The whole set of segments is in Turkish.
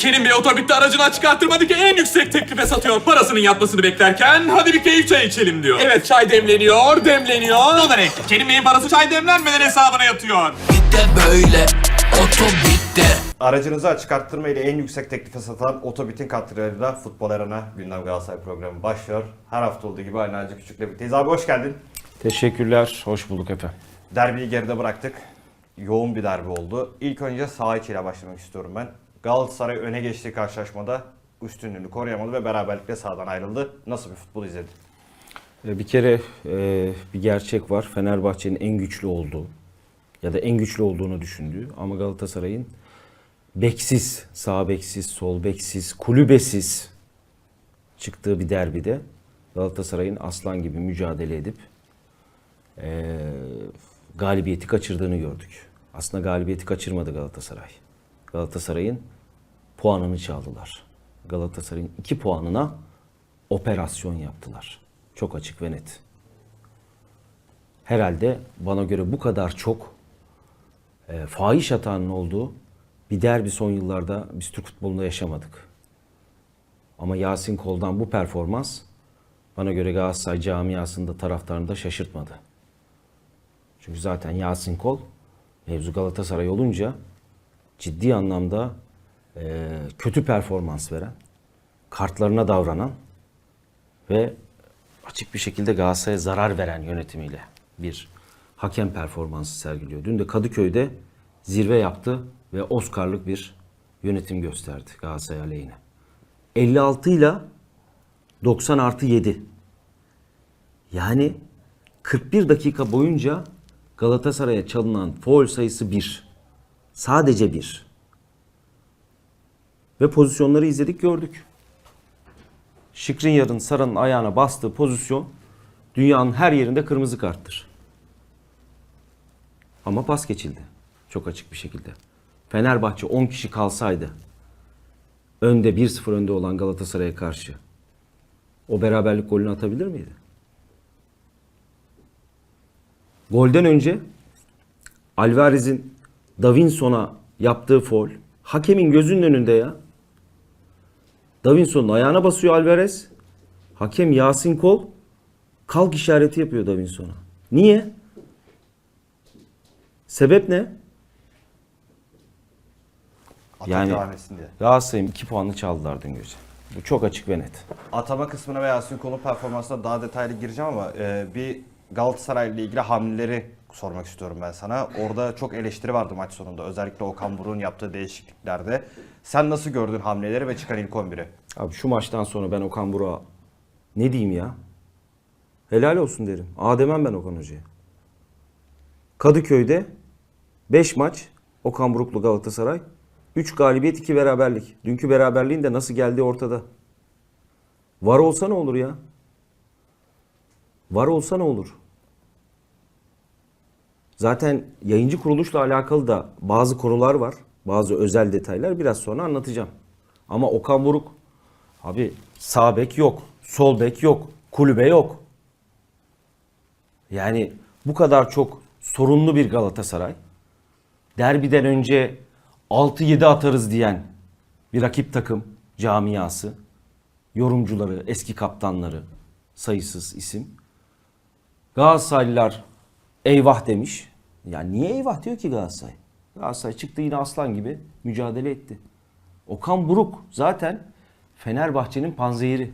Kerim Bey otobüste aracını açık arttırmadı ki en yüksek teklife satıyor. Parasının yatmasını beklerken hadi bir keyif çay içelim diyor. Evet çay demleniyor, demleniyor. O da renkli. Kerim Bey'in parası çay demlenmeden hesabına yatıyor. Bir de böyle otobitte Aracınızı açık arttırma ile en yüksek teklife satan Otobit'in katkılarıyla Futbol Arena Gündem Galatasaray programı başlıyor. Her hafta olduğu gibi aynı Hacı Küçük'le birlikteyiz. Abi hoş geldin. Teşekkürler. Hoş bulduk efendim. Derbiyi geride bıraktık. Yoğun bir derbi oldu. İlk önce saha içiyle başlamak istiyorum ben. Galatasaray öne geçtiği karşılaşmada üstünlüğünü koruyamadı ve beraberlikle sahadan ayrıldı. Nasıl bir futbol izledin? Ee, Bir kere e, bir gerçek var. Fenerbahçe'nin en güçlü olduğu ya da en güçlü olduğunu düşündüğü ama Galatasaray'ın beksiz, sağ beksiz, sol beksiz, kulübesiz çıktığı bir derbide Galatasaray'ın aslan gibi mücadele edip e, galibiyeti kaçırdığını gördük. Aslında galibiyeti kaçırmadı Galatasaray. Galatasaray'ın puanını çaldılar. Galatasaray'ın iki puanına operasyon yaptılar. Çok açık ve net. Herhalde bana göre bu kadar çok e, fahiş hatanın olduğu bir derbi son yıllarda biz Türk futbolunda yaşamadık. Ama Yasin Kol'dan bu performans bana göre Galatasaray camiasında taraftarını da şaşırtmadı. Çünkü zaten Yasin Kol mevzu Galatasaray olunca ciddi anlamda e, kötü performans veren, kartlarına davranan ve açık bir şekilde Galatasaray'a zarar veren yönetimiyle bir hakem performansı sergiliyor. Dün de Kadıköy'de zirve yaptı ve Oscar'lık bir yönetim gösterdi Galatasaray aleyhine. 56 ile 90 artı 7. Yani 41 dakika boyunca Galatasaray'a çalınan foul sayısı 1. Sadece 1. Ve pozisyonları izledik gördük. Şikrinyar'ın Sara'nın ayağına bastığı pozisyon dünyanın her yerinde kırmızı karttır. Ama pas geçildi. Çok açık bir şekilde. Fenerbahçe 10 kişi kalsaydı önde 1-0 önde olan Galatasaray'a karşı o beraberlik golünü atabilir miydi? Golden önce Alvarez'in Davinson'a yaptığı foul hakemin gözünün önünde ya. Davinson'un ayağına basıyor Alvarez. Hakem Yasin Kol kalk işareti yapıyor Davinson'a. Niye? Sebep ne? Atak Yani- devam etsin diye. Galatasaray'ın 2 puanını çaldılar dün gece. Bu çok açık ve net. Atama kısmına ve Yasin Kol'un performansına daha detaylı gireceğim ama e, bir Galatasaray ile ilgili hamleleri sormak istiyorum ben sana. Orada çok eleştiri vardı maç sonunda. Özellikle Okan Buruk'un yaptığı değişikliklerde. Sen nasıl gördün hamleleri ve çıkan ilk 11'i? Abi şu maçtan sonra ben Okan Burak'a ne diyeyim ya? Helal olsun derim. Aa demem ben Okan Hoca'ya. Kadıköy'de 5 maç Okan Buruklu Galatasaray. 3 galibiyet 2 beraberlik. Dünkü beraberliğin de nasıl geldiği ortada. Var olsa ne olur ya? Var olsa ne olur? Zaten yayıncı kuruluşla alakalı da bazı konular var. Bazı özel detaylar biraz sonra anlatacağım. Ama Okan Buruk abi sağ bek yok, sol bek yok, kulübe yok. Yani bu kadar çok sorunlu bir Galatasaray. Derbiden önce 6-7 atarız diyen bir rakip takım camiası, yorumcuları, eski kaptanları, sayısız isim. Galatasaraylılar eyvah demiş. Ya niye eyvah diyor ki Galatasaray? Galatasaray çıktı yine aslan gibi mücadele etti. Okan Buruk zaten Fenerbahçe'nin panzehiri.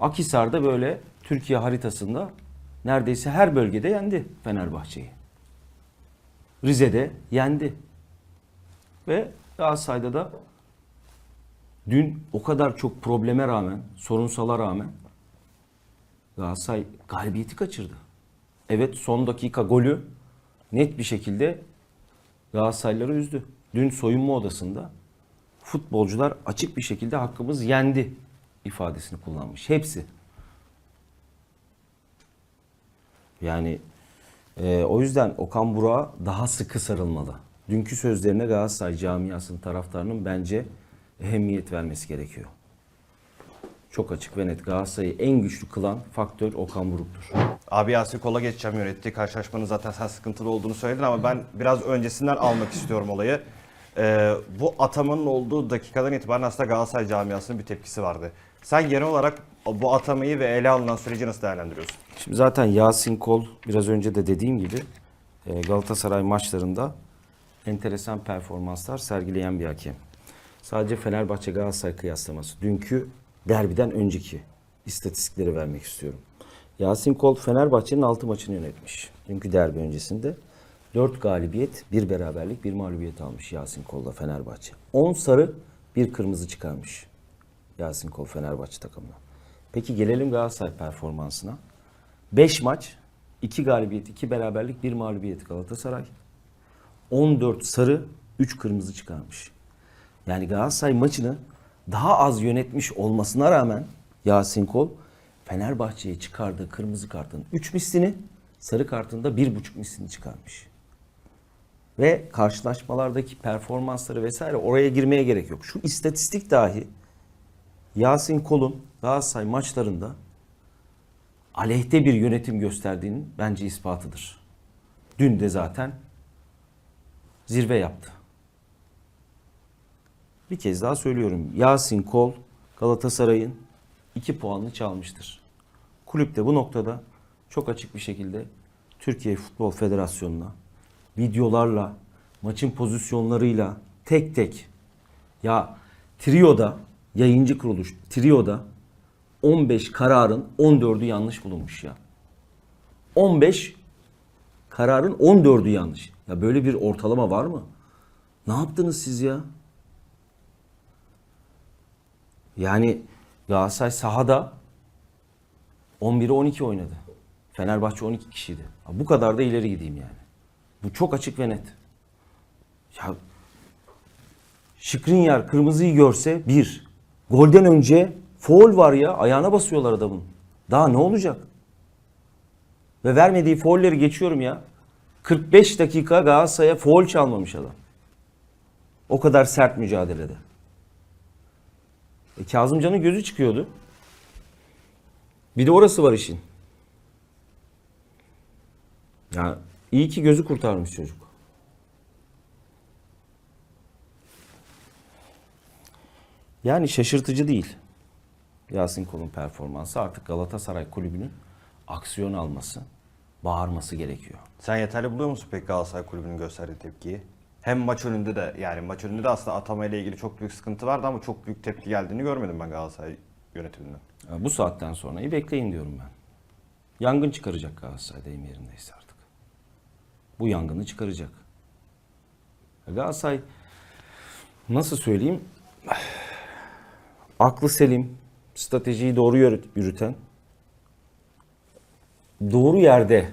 Akhisar'da böyle Türkiye haritasında neredeyse her bölgede yendi Fenerbahçe'yi. Rize'de yendi. Ve Galatasaray'da da dün o kadar çok probleme rağmen, sorunsala rağmen Galatasaray galibiyeti kaçırdı. Evet son dakika golü net bir şekilde Galatasaraylıları üzdü. Dün soyunma odasında futbolcular açık bir şekilde hakkımız yendi ifadesini kullanmış. Hepsi. Yani e, o yüzden Okan Burak'a daha sıkı sarılmalı. Dünkü sözlerine Galatasaray camiasının taraftarının bence ehemmiyet vermesi gerekiyor. Çok açık ve net Galatasaray'ı en güçlü kılan faktör Okan Buruk'tur. Abi Yasin Kol'a geçeceğim yönettiği karşılaşmanın zaten sen sıkıntılı olduğunu söyledin ama ben biraz öncesinden almak istiyorum olayı. Ee, bu atamanın olduğu dakikadan itibaren aslında Galatasaray camiasının bir tepkisi vardı. Sen genel olarak bu atamayı ve ele alınan süreci nasıl değerlendiriyorsun? Şimdi zaten Yasin Kol biraz önce de dediğim gibi e, Galatasaray maçlarında enteresan performanslar sergileyen bir hakem. Sadece Fenerbahçe Galatasaray kıyaslaması. Dünkü derbiden önceki istatistikleri vermek istiyorum. Yasin Kol Fenerbahçe'nin 6 maçını yönetmiş. Dünkü derbi öncesinde 4 galibiyet, 1 beraberlik, 1 mağlubiyet almış Yasin Kol'la Fenerbahçe. 10 sarı, 1 kırmızı çıkarmış Yasin Kol Fenerbahçe takımına. Peki gelelim Galatasaray performansına. 5 maç, 2 galibiyet, 2 beraberlik, 1 mağlubiyet Galatasaray. 14 sarı, 3 kırmızı çıkarmış. Yani Galatasaray maçını daha az yönetmiş olmasına rağmen Yasin Kol Fenerbahçe'ye çıkardığı kırmızı kartın 3 mislini, sarı kartında 1,5 mislini çıkarmış. Ve karşılaşmalardaki performansları vesaire oraya girmeye gerek yok. Şu istatistik dahi Yasin Kol'un Galatasaray maçlarında aleyhte bir yönetim gösterdiğinin bence ispatıdır. Dün de zaten zirve yaptı. Bir kez daha söylüyorum. Yasin Kol Galatasaray'ın 2 puanını çalmıştır. Kulüp de bu noktada çok açık bir şekilde Türkiye Futbol Federasyonu'na videolarla, maçın pozisyonlarıyla tek tek ya Trio'da yayıncı kuruluş Trio'da 15 kararın 14'ü yanlış bulunmuş ya. 15 kararın 14'ü yanlış. Ya böyle bir ortalama var mı? Ne yaptınız siz ya? Yani Galatasaray sahada 11'e 12 oynadı. Fenerbahçe 12 kişiydi. Bu kadar da ileri gideyim yani. Bu çok açık ve net. Ya Şikrinyar kırmızıyı görse bir. Golden önce foul var ya. Ayağına basıyorlar adamın. Daha ne olacak? Ve vermediği foulleri geçiyorum ya. 45 dakika Galatasaray'a foul çalmamış adam. O kadar sert mücadelede. E, Kazımcan'ın gözü çıkıyordu. Bir de orası var işin. Ya iyi ki gözü kurtarmış çocuk. Yani şaşırtıcı değil. Yasin Kol'un performansı artık Galatasaray kulübünün aksiyon alması, bağırması gerekiyor. Sen yeterli buluyor musun peki Galatasaray Kulübü'nün gösterdiği tepkiyi? Hem maç önünde de yani maç önünde de aslında atamayla ilgili çok büyük sıkıntı vardı ama çok büyük tepki geldiğini görmedim ben Galatasaray yönetiminden. Bu saatten sonrayı bekleyin diyorum ben. Yangın çıkaracak Galatasaray deyim yerindeyse artık. Bu yangını çıkaracak. Galatasaray nasıl söyleyeyim? Aklı selim, stratejiyi doğru yürüt- yürüten, doğru yerde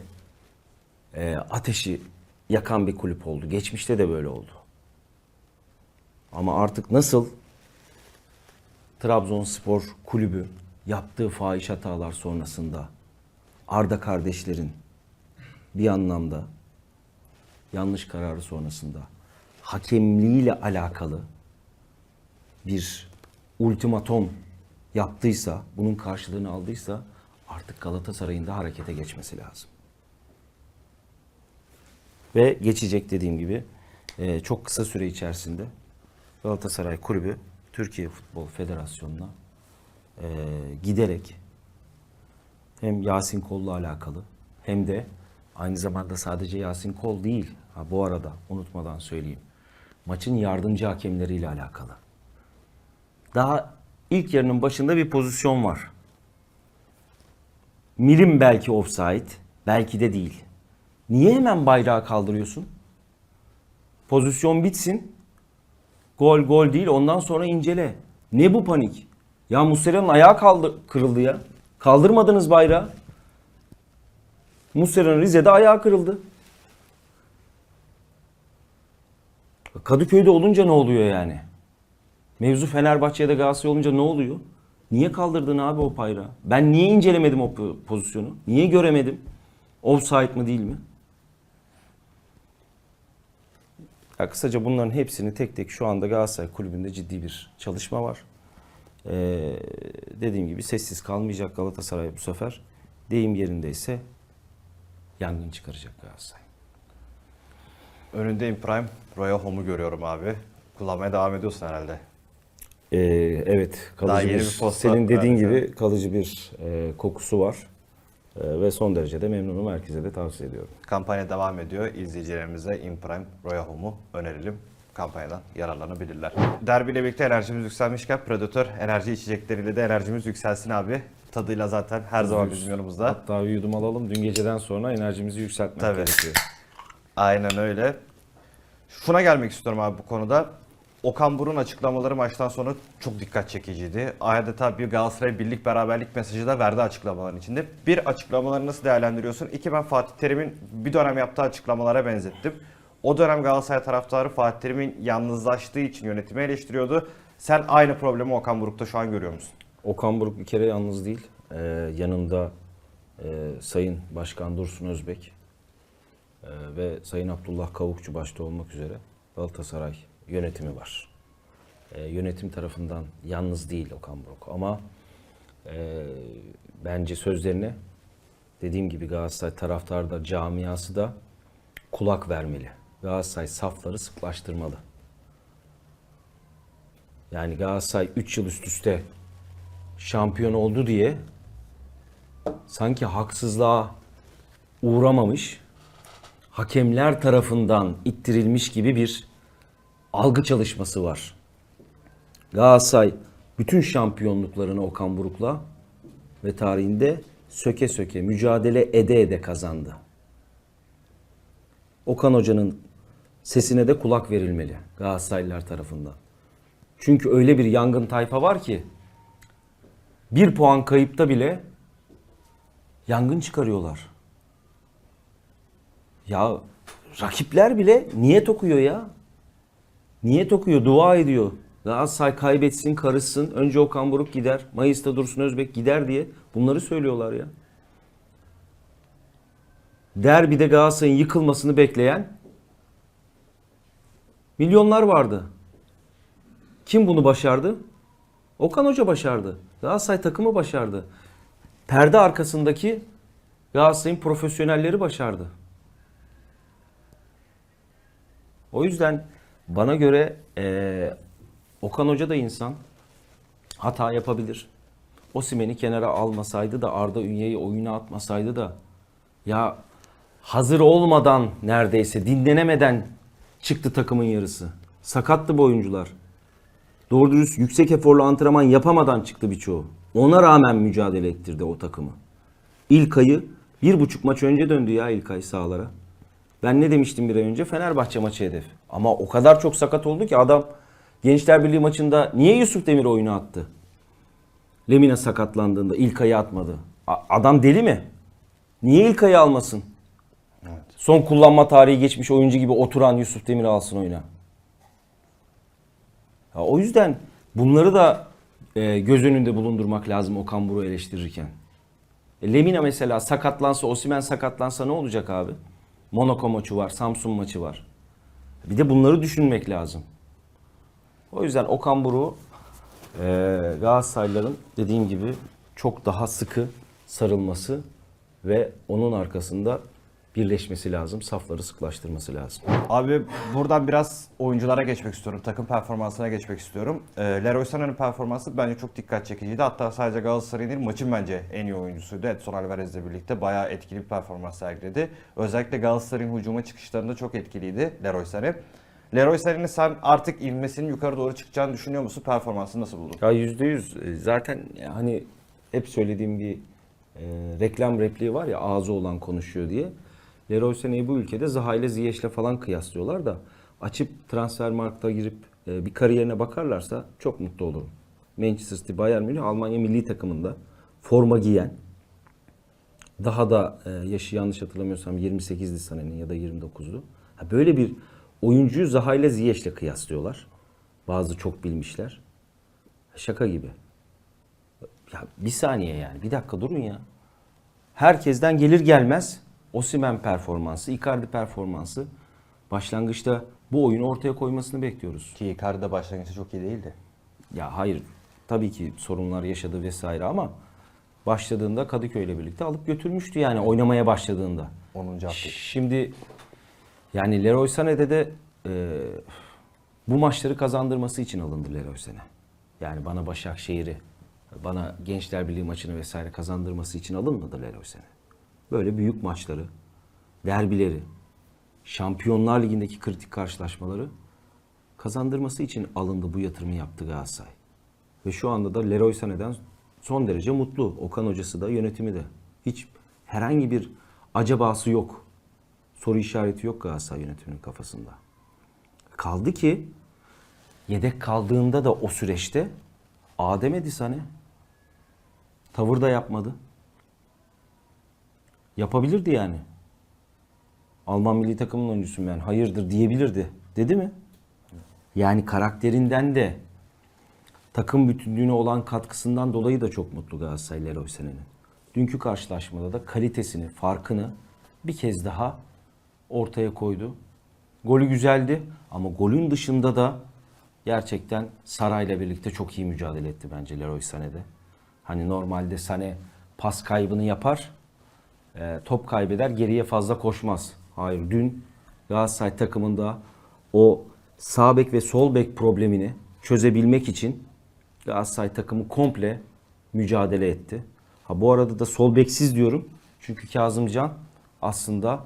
e, ateşi yakan bir kulüp oldu. Geçmişte de böyle oldu. Ama artık nasıl Trabzonspor kulübü yaptığı fahiş hatalar sonrasında Arda kardeşlerin bir anlamda yanlış kararı sonrasında hakemliğiyle alakalı bir ultimatom yaptıysa, bunun karşılığını aldıysa artık Galatasaray'ın da harekete geçmesi lazım. Ve geçecek dediğim gibi e, çok kısa süre içerisinde Galatasaray Kulübü Türkiye Futbol Federasyonu'na e, giderek hem Yasin Kol'la alakalı hem de aynı zamanda sadece Yasin Kol değil. Ha, bu arada unutmadan söyleyeyim. Maçın yardımcı hakemleriyle alakalı. Daha ilk yarının başında bir pozisyon var. Milim belki offside, belki de değil. Niye hemen bayrağı kaldırıyorsun? Pozisyon bitsin. Gol gol değil ondan sonra incele. Ne bu panik? Ya Muslera'nın ayağı kaldı, kırıldı ya. Kaldırmadınız bayrağı. Muslera'nın Rize'de ayağı kırıldı. Kadıköy'de olunca ne oluyor yani? Mevzu Fenerbahçe'de Galatasaray olunca ne oluyor? Niye kaldırdın abi o bayrağı? Ben niye incelemedim o po- pozisyonu? Niye göremedim? Offside mı değil mi? Ya kısaca bunların hepsini tek tek şu anda Galatasaray Kulübü'nde ciddi bir çalışma var. Ee, dediğim gibi sessiz kalmayacak Galatasaray bu sefer. Deyim yerindeyse yangın çıkaracak Galatasaray. Önünde in prime Royal Home'u görüyorum abi. Kullanmaya devam ediyorsun herhalde. Ee, evet, kalıcı Daha yeni bir, bir posta senin dediğin vermiş, gibi kalıcı bir e, kokusu var. E, ve son derece de memnunum. Herkese de tavsiye ediyorum. Kampanya devam ediyor. İzleyicilerimize InPrime Royal Home'u önerelim. Kampanyadan yararlanabilirler. Derbiyle birlikte enerjimiz yükselmişken Predator enerji içecekleriyle de enerjimiz yükselsin abi. Tadıyla zaten her zaman bizim yanımızda. Hatta bir yudum alalım. Dün geceden sonra enerjimizi yükseltmek Tabii. gerekiyor. Aynen öyle. Şuna gelmek istiyorum abi bu konuda. Okan Buruk'un açıklamaları maçtan sonra çok dikkat çekiciydi. Adeta bir Galatasaray birlik beraberlik mesajı da verdi açıklamaların içinde. Bir açıklamaları nasıl değerlendiriyorsun? İki ben Fatih Terim'in bir dönem yaptığı açıklamalara benzettim. O dönem Galatasaray taraftarı Fatih Terim'in yalnızlaştığı için yönetimi eleştiriyordu. Sen aynı problemi Okan Buruk'ta şu an görüyor musun? Okan Buruk bir kere yalnız değil. Ee, yanında e, Sayın Başkan Dursun Özbek e, ve Sayın Abdullah Kavukçu başta olmak üzere Galatasaray yönetimi var. E, yönetim tarafından yalnız değil Okan Buruk ama e, bence sözlerine dediğim gibi Galatasaray taraftarı da camiası da kulak vermeli. Galatasaray safları sıklaştırmalı. Yani Galatasaray 3 yıl üst üste şampiyon oldu diye sanki haksızlığa uğramamış, hakemler tarafından ittirilmiş gibi bir algı çalışması var. Galatasaray bütün şampiyonluklarını Okan Buruk'la ve tarihinde söke söke mücadele ede ede kazandı. Okan Hoca'nın sesine de kulak verilmeli Galatasaraylılar tarafından. Çünkü öyle bir yangın tayfa var ki bir puan kayıpta bile yangın çıkarıyorlar. Ya rakipler bile niyet okuyor ya. Niyet okuyor, dua ediyor. Galatasaray kaybetsin, karışsın. Önce Okan Buruk gider. Mayıs'ta Dursun Özbek gider diye bunları söylüyorlar ya. Derbide Galatasaray'ın yıkılmasını bekleyen milyonlar vardı. Kim bunu başardı? Okan Hoca başardı. Galatasaray takımı başardı. Perde arkasındaki Galatasaray'ın profesyonelleri başardı. O yüzden bana göre eee, Okan Hoca da insan. Hata yapabilir. Osimhen'i kenara almasaydı da Arda Ünye'yi oyuna atmasaydı da ya hazır olmadan neredeyse dinlenemeden çıktı takımın yarısı. Sakattı bu oyuncular. Doğru dürüst yüksek eforlu antrenman yapamadan çıktı birçoğu. Ona rağmen mücadele ettirdi o takımı. İlkay'ı bir buçuk maç önce döndü ya İlkay sahalara. Ben ne demiştim bir ay önce? Fenerbahçe maçı hedef. Ama o kadar çok sakat oldu ki adam Gençler Birliği maçında niye Yusuf Demir oyuna attı? Lemina sakatlandığında İlkay'ı atmadı. A- adam deli mi? Niye İlkay'ı almasın? Son kullanma tarihi geçmiş oyuncu gibi oturan Yusuf Demir'i alsın oyuna. Ya o yüzden bunları da e, göz önünde bulundurmak lazım Okan Buruk'u eleştirirken. E, Lemina mesela sakatlansa, Osimhen sakatlansa ne olacak abi? Monaco maçı var, Samsun maçı var. Bir de bunları düşünmek lazım. O yüzden Okan Buruk'u e, Galatasaraylıların dediğim gibi çok daha sıkı sarılması ve onun arkasında birleşmesi lazım. Safları sıklaştırması lazım. Abi buradan biraz oyunculara geçmek istiyorum. Takım performansına geçmek istiyorum. Ee, Leroy Sana'nın performansı bence çok dikkat çekiciydi. Hatta sadece Galatasaray'ın değil maçın bence en iyi oyuncusuydu. Edson Alvarez'le birlikte bayağı etkili bir performans sergiledi. Özellikle Galatasaray'ın hücuma çıkışlarında çok etkiliydi Leroy Sané. Leroy Sané'nin sen artık inmesinin yukarı doğru çıkacağını düşünüyor musun? Performansını nasıl buldun? Ya yüzde yüz e, zaten hani hep söylediğim bir e, reklam repliği var ya ağzı olan konuşuyor diye. Leroy Sané'yi bu ülkede Zaha ile Ziyech'le falan kıyaslıyorlar da açıp Transfermarkt'a girip e, bir kariyerine bakarlarsa çok mutlu olurum. Manchester City, Bayern Münih, Almanya milli takımında forma giyen daha da e, yaşı yanlış hatırlamıyorsam 28'di Sané'nin ya da 29'du. Ha, böyle bir oyuncuyu Zaha ile Ziyech'le kıyaslıyorlar. Bazı çok bilmişler. Şaka gibi. Ya bir saniye yani. Bir dakika durun ya. Herkesten gelir gelmez Osimhen performansı, Icardi performansı başlangıçta bu oyunu ortaya koymasını bekliyoruz. Ki Icardi de başlangıçta çok iyi değildi. Ya hayır tabii ki sorunlar yaşadı vesaire ama başladığında Kadıköy'le birlikte alıp götürmüştü yani oynamaya başladığında. 10. hafta. Şimdi yani Leroy Sané'de de e, Bu maçları kazandırması için alındı Leroy Sene. Yani bana Başakşehir'i, bana Gençler Birliği maçını vesaire kazandırması için alınmadı Leroy Sene. Böyle büyük maçları, derbileri, Şampiyonlar Ligi'ndeki kritik karşılaşmaları kazandırması için alındı bu yatırımı yaptı Galatasaray. Ve şu anda da Leroy Sané'den son derece mutlu. Okan hocası da yönetimi de. Hiç herhangi bir acabası yok. Soru işareti yok Galatasaray yönetiminin kafasında. Kaldı ki yedek kaldığında da o süreçte Adem Sané tavır da yapmadı. Yapabilirdi yani. Alman milli takımının oyuncusuyum ben. Hayırdır diyebilirdi. Dedi mi? Yani karakterinden de takım bütünlüğüne olan katkısından dolayı da çok mutlu Galatasaray Leroy Sané'nin. Dünkü karşılaşmada da kalitesini, farkını bir kez daha ortaya koydu. Golü güzeldi ama golün dışında da gerçekten Saray'la birlikte çok iyi mücadele etti bence Leroy Sané'de. Hani normalde Sané pas kaybını yapar, e, top kaybeder, geriye fazla koşmaz. Hayır, dün Galatasaray takımında o sağ bek ve sol bek problemini çözebilmek için Galatasaray takımı komple mücadele etti. Ha bu arada da sol beksiz diyorum. Çünkü Kazımcan aslında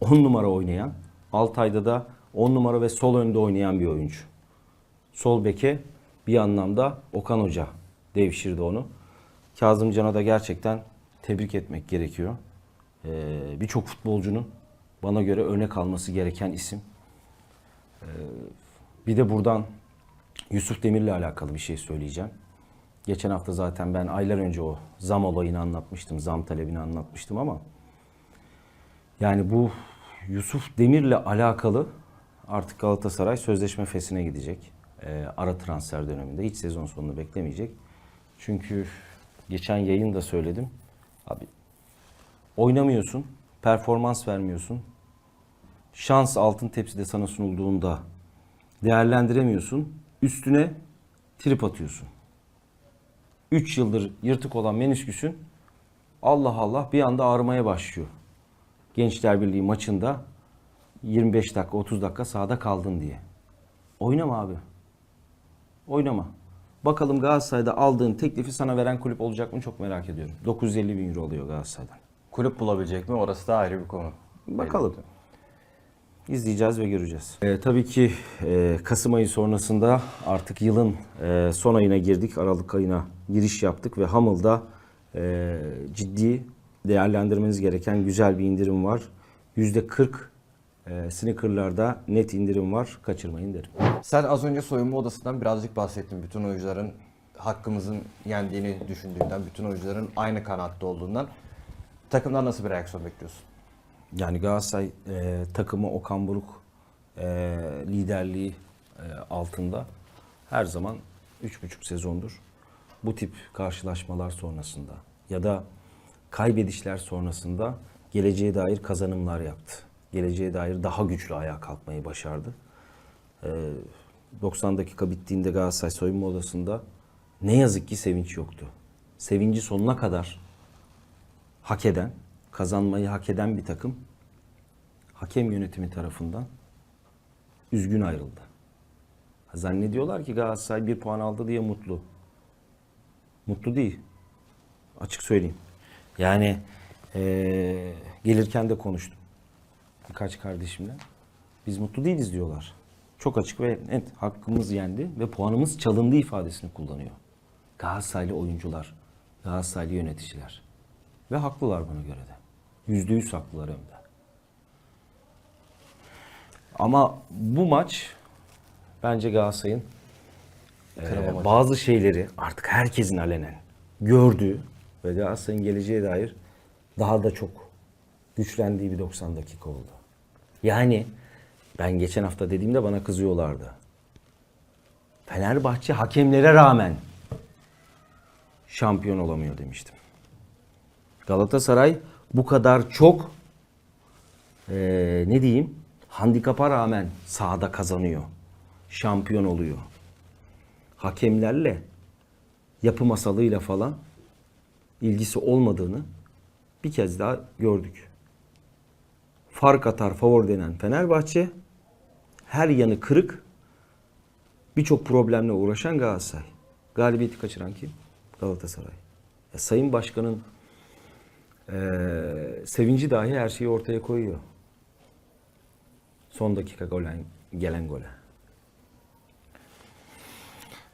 10 numara oynayan, Altay'da da 10 numara ve sol önde oynayan bir oyuncu. Sol beke bir anlamda Okan Hoca devşirdi onu. Kazımcan'a da gerçekten tebrik etmek gerekiyor. Ee, Birçok futbolcunun bana göre örnek alması gereken isim. Ee, bir de buradan Yusuf Demir'le alakalı bir şey söyleyeceğim. Geçen hafta zaten ben aylar önce o zam olayını anlatmıştım, zam talebini anlatmıştım ama yani bu Yusuf Demir'le alakalı artık Galatasaray sözleşme fesine gidecek. Ee, ara transfer döneminde hiç sezon sonunu beklemeyecek. Çünkü geçen yayında söyledim. Abi oynamıyorsun, performans vermiyorsun. Şans altın tepside sana sunulduğunda değerlendiremiyorsun. Üstüne trip atıyorsun. 3 yıldır yırtık olan menisküsün Allah Allah bir anda ağrımaya başlıyor. Gençler Birliği maçında 25 dakika 30 dakika sahada kaldın diye. Oynama abi. Oynama. Bakalım Galatasaray'da aldığın teklifi sana veren kulüp olacak mı çok merak ediyorum. 950 bin euro alıyor Galatasaray'dan. Kulüp bulabilecek mi? Orası da ayrı bir konu. Bakalım. İzleyeceğiz ve göreceğiz. Ee, tabii ki e, Kasım ayı sonrasında artık yılın e, son ayına girdik. Aralık ayına giriş yaptık ve Hamıl'da e, ciddi değerlendirmeniz gereken güzel bir indirim var. %40 e, sneakerlarda net indirim var. Kaçırmayın derim. Sen az önce soyunma odasından birazcık bahsettin. Bütün oyuncuların hakkımızın yendiğini düşündüğünden, bütün oyuncuların aynı kanatta olduğundan. Takımdan nasıl bir reaksiyon bekliyorsun? Yani Galatasaray e, takımı Okan Buruk e, liderliği e, altında her zaman 3,5 sezondur bu tip karşılaşmalar sonrasında ya da kaybedişler sonrasında geleceğe dair kazanımlar yaptı. Geleceğe dair daha güçlü ayağa kalkmayı başardı. E, 90 dakika bittiğinde Galatasaray soyunma odasında ne yazık ki sevinç yoktu. Sevinci sonuna kadar hak eden, kazanmayı hak eden bir takım hakem yönetimi tarafından üzgün ayrıldı. Zannediyorlar ki Galatasaray bir puan aldı diye mutlu. Mutlu değil. Açık söyleyeyim. Yani eee, gelirken de konuştum. Birkaç kardeşimle. Biz mutlu değiliz diyorlar. Çok açık ve net hakkımız yendi ve puanımız çalındı ifadesini kullanıyor. Galatasaraylı oyuncular, Galatasaraylı yöneticiler. Ve haklılar bana göre de. Yüzde yüz haklılar hem de. Ama bu maç bence Galatasaray'ın e, bazı şeyleri artık herkesin alenen gördüğü ve Galatasaray'ın geleceğe dair daha da çok güçlendiği bir 90 dakika oldu. Yani ben geçen hafta dediğimde bana kızıyorlardı. Fenerbahçe hakemlere rağmen şampiyon olamıyor demiştim. Galatasaray bu kadar çok eee, ne diyeyim handikapa rağmen sahada kazanıyor. Şampiyon oluyor. Hakemlerle yapı masalıyla falan ilgisi olmadığını bir kez daha gördük. Fark atar favor denen Fenerbahçe her yanı kırık birçok problemle uğraşan Galatasaray. Galibiyeti kaçıran kim? Galatasaray. Ya Sayın Başkan'ın eee, sevinci dahi her şeyi ortaya koyuyor. Son dakika golen, gelen gole.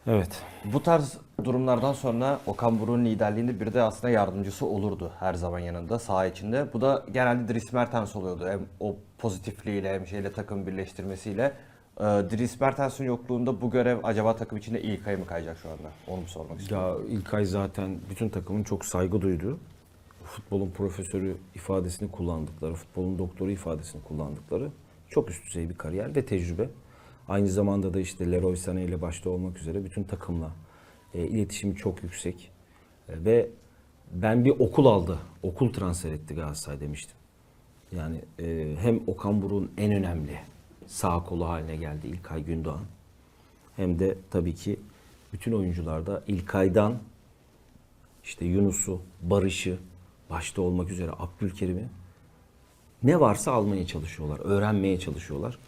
Evet. Bu tarz durumlardan sonra Okan Buruk'un liderliğinde bir de aslında yardımcısı olurdu her zaman yanında saha içinde. Bu da genelde Dries Mertens oluyordu. Hem o pozitifliğiyle hem şeyle takım birleştirmesiyle. Ee, Dries Mertens'in yokluğunda bu görev acaba takım içinde ilk ayı mı kayacak şu anda? Onu mu sormak istiyorum. Ya İlkay zaten bütün takımın çok saygı duyduğu, futbolun profesörü ifadesini kullandıkları, futbolun doktoru ifadesini kullandıkları çok üst düzey bir kariyer ve tecrübe. Aynı zamanda da işte Leroy Sané ile başta olmak üzere bütün takımla e, iletişimi çok yüksek. E, ve ben bir okul aldı, okul transfer etti Galatasaray demiştim. Yani e, hem Okan Buruk'un en önemli sağ kolu haline geldi İlkay Gündoğan. Hem de tabii ki bütün oyuncularda İlkay'dan işte Yunus'u, Barış'ı başta olmak üzere Abdülkerim'i ne varsa almaya çalışıyorlar, öğrenmeye çalışıyorlar.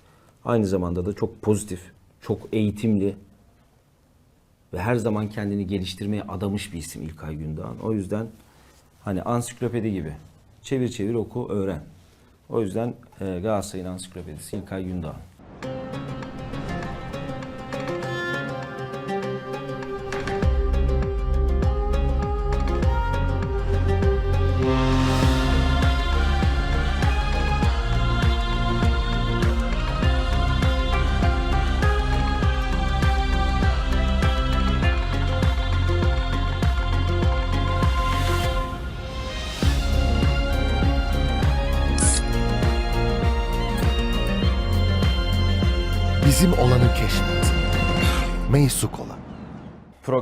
Aynı zamanda da çok pozitif, çok eğitimli ve her zaman kendini geliştirmeye adamış bir isim İlkay Gündoğan. O yüzden hani ansiklopedi gibi çevir çevir oku öğren. O yüzden e, Galatasaray'ın ansiklopedisi İlkay Gündoğan.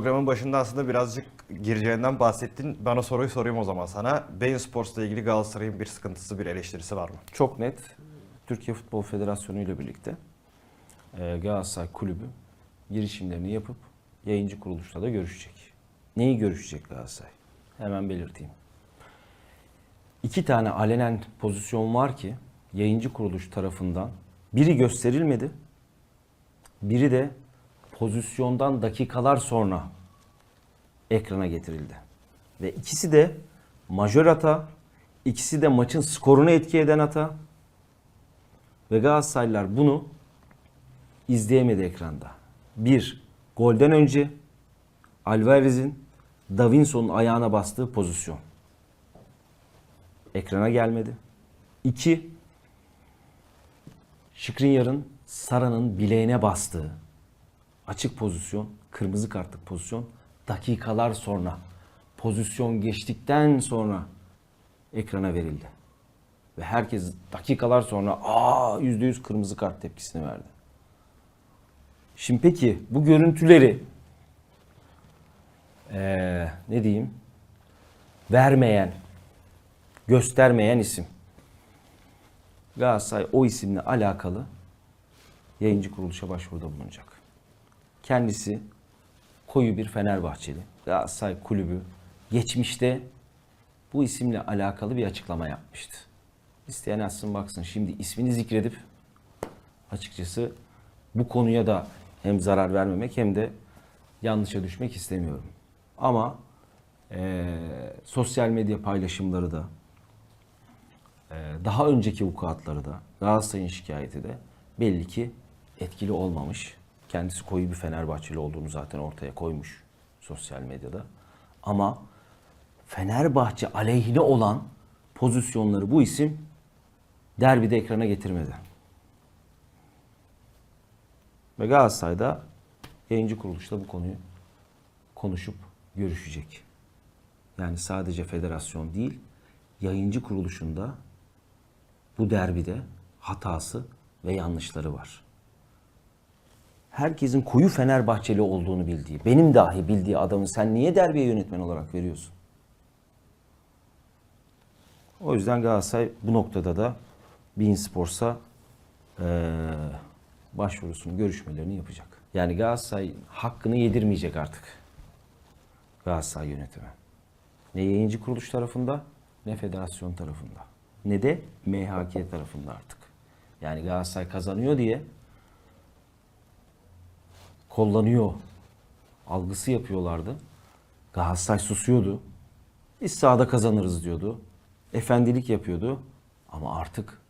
Programın başında aslında birazcık gireceğinden bahsettin. Ben o soruyu sorayım o zaman sana. Bein Sports'la ilgili Galatasaray'ın bir sıkıntısı, bir eleştirisi var mı? Çok net Türkiye Futbol Federasyonu ile birlikte e, Galatasaray Kulübü girişimlerini yapıp yayıncı kuruluşla da görüşecek. Neyi görüşecek Galatasaray? Hemen belirteyim. İki tane alenen pozisyon var ki yayıncı kuruluş tarafından biri gösterilmedi, biri de pozisyondan dakikalar sonra ekrana getirildi. Ve ikisi de majör hata, ikisi de maçın skorunu etki eden hata. Ve Galatasaraylılar bunu izleyemedi ekranda. Bir, golden önce Alvarez'in Davinson'un ayağına bastığı pozisyon. Ekrana gelmedi. İki, Şikrinyar'ın Sara'nın bileğine bastığı açık pozisyon, kırmızı kartlık pozisyon dakikalar sonra pozisyon geçtikten sonra ekrana verildi. Ve herkes dakikalar sonra aa yüzde yüz kırmızı kart tepkisini verdi. Şimdi peki bu görüntüleri eee, ne diyeyim vermeyen, göstermeyen isim. Galatasaray o isimle alakalı yayıncı kuruluşa başvuruda bulunacak. Kendisi koyu bir Fenerbahçeli. Galatasaray kulübü geçmişte bu isimle alakalı bir açıklama yapmıştı. İsteyen açsın baksın. Şimdi ismini zikredip açıkçası bu konuya da hem zarar vermemek hem de yanlışa düşmek istemiyorum. Ama eee, sosyal medya paylaşımları da eee, daha önceki vukuatları da Galatasaray'ın şikayeti de belli ki etkili olmamış. Kendisi koyu bir Fenerbahçeli olduğunu zaten ortaya koymuş sosyal medyada. Ama Fenerbahçe aleyhine olan pozisyonları bu isim derbide ekrana getirmedi. Ve Galatasaray'da yayıncı kuruluşla bu konuyu konuşup görüşecek. Yani sadece federasyon değil, yayıncı kuruluşunda bu derbide hatası ve yanlışları var. Herkesin koyu Fenerbahçeli olduğunu bildiği, benim dahi bildiği adamı sen niye derbiye yönetmen olarak veriyorsun? O yüzden Galatasaray bu noktada da Bein Sports'a eee, başvurusunu, görüşmelerini yapacak. Yani Galatasaray hakkını yedirmeyecek artık. Galatasaray yönetimi. Ne yayıncı kuruluş tarafında ne federasyon tarafında. Ne de MHK tarafında artık. Yani Galatasaray kazanıyor diye kollanıyor algısı yapıyorlardı. Galatasaray susuyordu. Biz sahada kazanırız diyordu. Efendilik yapıyordu. Ama artık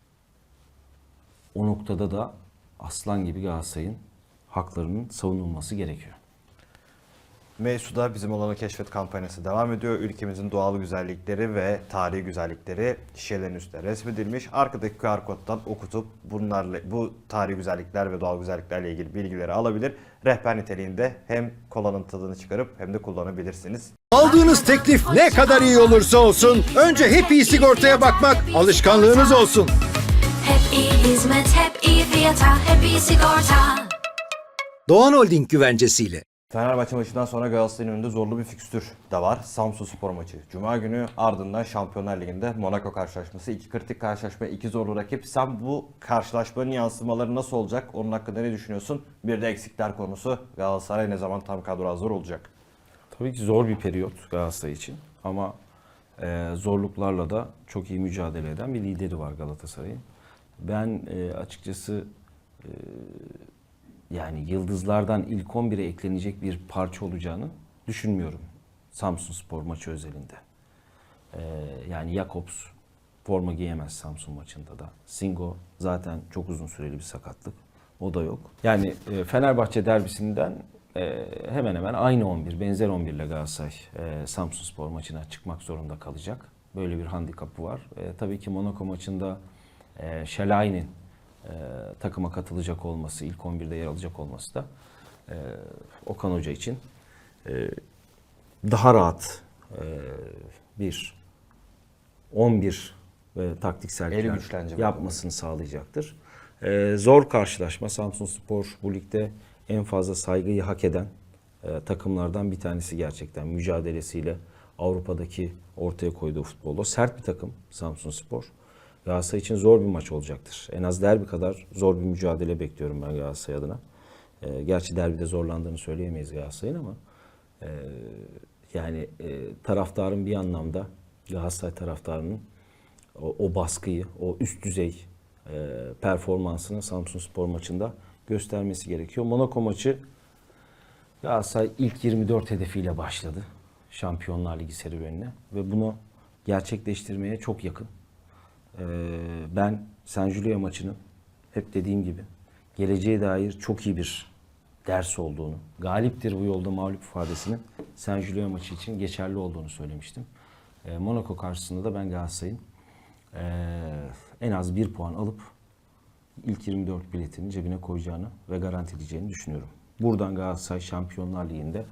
o noktada da aslan gibi Galatasaray'ın haklarının savunulması gerekiyor. Meysu'da bizim olanı keşfet kampanyası devam ediyor. Ülkemizin doğal güzellikleri ve tarihi güzellikleri şişelerin üstüne resmedilmiş. Arkadaki QR koddan okutup bunlarla bu tarihi güzellikler ve doğal güzelliklerle ilgili bilgileri alabilir. Rehber niteliğinde hem kolanın tadını çıkarıp hem de kullanabilirsiniz. Aldığınız teklif ne kadar iyi olursa olsun önce hep iyi sigortaya bakmak alışkanlığınız olsun. Hep iyi hizmet, hep iyi fiyata, hep iyi sigorta. Doğan Holding güvencesiyle. Fenerbahçe maçından sonra Galatasaray'ın önünde zorlu bir fikstür de var. Samsun Spor maçı. Cuma günü ardından Şampiyonlar Ligi'nde Monaco karşılaşması. iki kritik karşılaşma, iki zorlu rakip. Sen bu karşılaşmanın yansımaları nasıl olacak? Onun hakkında ne düşünüyorsun? Bir de eksikler konusu. Galatasaray ne zaman tam kadro hazır olacak? Tabii ki zor bir periyot Galatasaray için ama e, zorluklarla da çok iyi mücadele eden bir lideri var Galatasaray'ın. Ben e, açıkçası e, yani yıldızlardan ilk 11'e eklenecek bir parça olacağını düşünmüyorum Samsun Spor maçı özelinde. E, yani Jakobs forma giyemez Samsun maçında da. Singo zaten çok uzun süreli bir sakatlık. O da yok. Yani e, Fenerbahçe derbisinden e, hemen hemen aynı 11, benzer 11 ile Galatasaray e, Samsun Spor maçına çıkmak zorunda kalacak. Böyle bir handikapı var. E, tabii ki Monaco maçında e, Şelayi'nin e, takıma katılacak olması, ilk 11'de yer alacak olması da e, Okan Hoca için e, daha rahat e, bir 11 ve taktiksel yapmasını sağlayacaktır. Ee, zor karşılaşma. Samsun Spor bu ligde en fazla saygıyı hak eden e, takımlardan bir tanesi gerçekten. Mücadelesiyle Avrupa'daki ortaya koyduğu futbolda. Sert bir takım Samsun Spor. Galatasaray için zor bir maç olacaktır. En az derbi kadar zor bir mücadele bekliyorum ben Galatasaray adına. Ee, gerçi derbide zorlandığını söyleyemeyiz Galatasaray'ın ama e, yani e, taraftarın bir anlamda Galatasaray taraftarının o, o baskıyı, o üst düzey e, performansını Samsun Spor maçında göstermesi gerekiyor. Monaco maçı Galatasaray ilk 24 hedefiyle başladı Şampiyonlar Ligi serüvenine ve bunu gerçekleştirmeye çok yakın. E, ben San Julio maçının hep dediğim gibi geleceğe dair çok iyi bir ders olduğunu, galiptir bu yolda mağlup ifadesinin San Julio maçı için geçerli olduğunu söylemiştim. E, Monaco karşısında da ben Galatasaray'ın e, en az bir puan alıp ilk 24 biletini cebine koyacağını ve garantileyeceğini düşünüyorum. Buradan Galatasaray Şampiyonlar Ligi'nde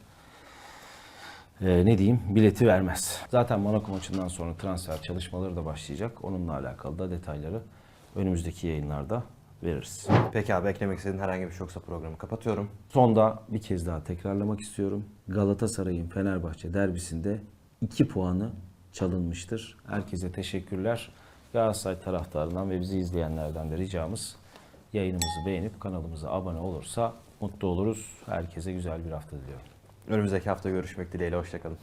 e, ne diyeyim bileti vermez. Zaten Monaco maçından sonra transfer çalışmaları da başlayacak. Onunla alakalı da detayları önümüzdeki yayınlarda veririz. Peki abi eklemek istediğin herhangi bir şey yoksa programı kapatıyorum. Sonda bir kez daha tekrarlamak istiyorum. Galatasaray'ın Fenerbahçe derbisinde 2 puanı çalınmıştır. Herkese teşekkürler. Galatasaray taraftarından ve bizi izleyenlerden de ricamız yayınımızı beğenip kanalımıza abone olursa mutlu oluruz. Herkese güzel bir hafta diliyorum. Önümüzdeki hafta görüşmek dileğiyle. Hoşçakalın.